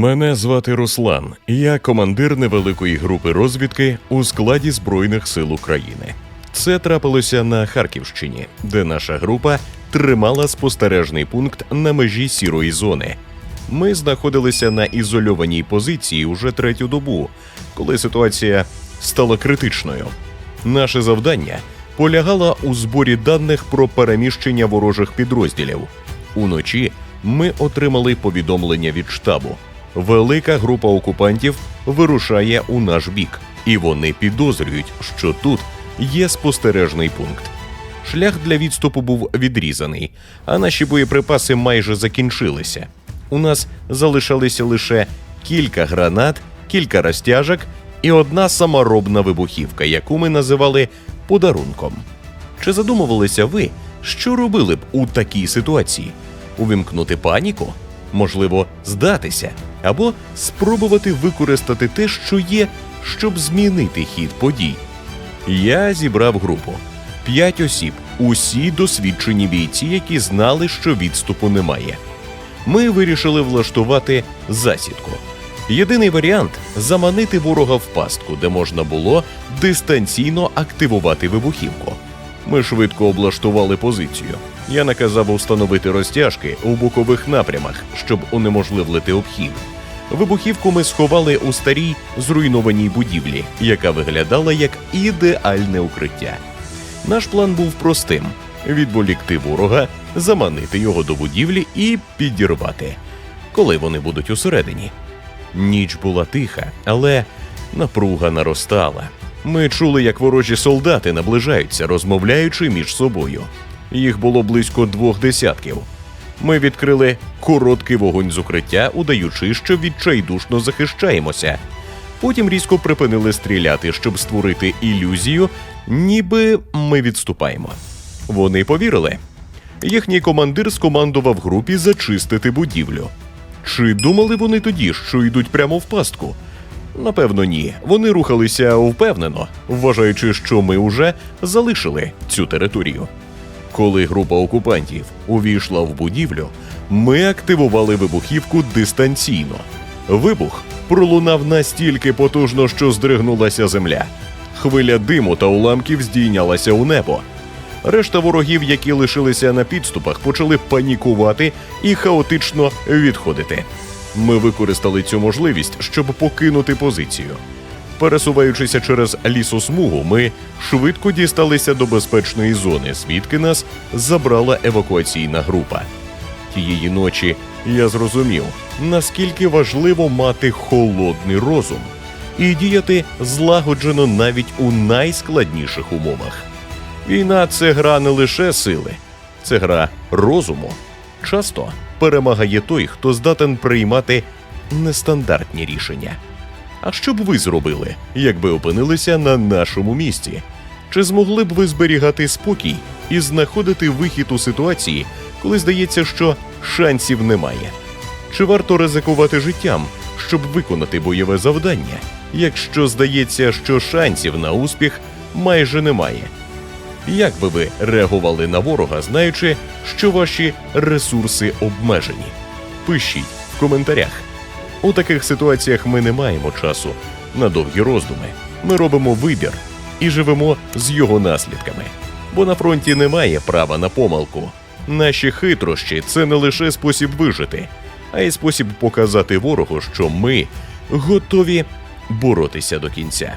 Мене звати Руслан. Я командир невеликої групи розвідки у складі Збройних сил України. Це трапилося на Харківщині, де наша група тримала спостережний пункт на межі сірої зони. Ми знаходилися на ізольованій позиції уже третю добу, коли ситуація стала критичною. Наше завдання полягало у зборі даних про переміщення ворожих підрозділів. Уночі ми отримали повідомлення від штабу. Велика група окупантів вирушає у наш бік, і вони підозрюють, що тут є спостережний пункт. Шлях для відступу був відрізаний, а наші боєприпаси майже закінчилися. У нас залишалися лише кілька гранат, кілька розтяжок і одна саморобна вибухівка, яку ми називали подарунком. Чи задумувалися ви, що робили б у такій ситуації? Увімкнути паніку? Можливо, здатися, або спробувати використати те, що є, щоб змінити хід подій. Я зібрав групу п'ять осіб, усі досвідчені бійці, які знали, що відступу немає. Ми вирішили влаштувати засідку. Єдиний варіант заманити ворога в пастку, де можна було дистанційно активувати вибухівку. Ми швидко облаштували позицію. Я наказав установити розтяжки у бокових напрямах, щоб унеможливити обхід. Вибухівку ми сховали у старій зруйнованій будівлі, яка виглядала як ідеальне укриття. Наш план був простим: відволікти ворога, заманити його до будівлі і підірвати, коли вони будуть усередині. Ніч була тиха, але напруга наростала. Ми чули, як ворожі солдати наближаються, розмовляючи між собою. Їх було близько двох десятків. Ми відкрили короткий вогонь з укриття, удаючи, що відчайдушно захищаємося. Потім різко припинили стріляти, щоб створити ілюзію, ніби ми відступаємо. Вони повірили. Їхній командир скомандував групі зачистити будівлю. Чи думали вони тоді, що йдуть прямо в пастку? Напевно, ні. Вони рухалися впевнено, вважаючи, що ми уже залишили цю територію. Коли група окупантів увійшла в будівлю, ми активували вибухівку дистанційно. Вибух пролунав настільки потужно, що здригнулася земля. Хвиля диму та уламків здійнялася у небо. Решта ворогів, які лишилися на підступах, почали панікувати і хаотично відходити. Ми використали цю можливість, щоб покинути позицію. Пересуваючися через лісосмугу, ми швидко дісталися до безпечної зони, звідки нас забрала евакуаційна група. Тієї ночі я зрозумів, наскільки важливо мати холодний розум і діяти злагоджено навіть у найскладніших умовах. Війна це гра не лише сили, це гра розуму. Часто перемагає той, хто здатен приймати нестандартні рішення. А що б ви зробили, якби опинилися на нашому місці? Чи змогли б ви зберігати спокій і знаходити вихід у ситуації, коли здається, що шансів немає? Чи варто ризикувати життям, щоб виконати бойове завдання, якщо здається, що шансів на успіх майже немає? Як би ви реагували на ворога, знаючи, що ваші ресурси обмежені? Пишіть в коментарях. У таких ситуаціях ми не маємо часу на довгі роздуми. Ми робимо вибір і живемо з його наслідками. Бо на фронті немає права на помилку. Наші хитрощі це не лише спосіб вижити, а й спосіб показати ворогу, що ми готові боротися до кінця.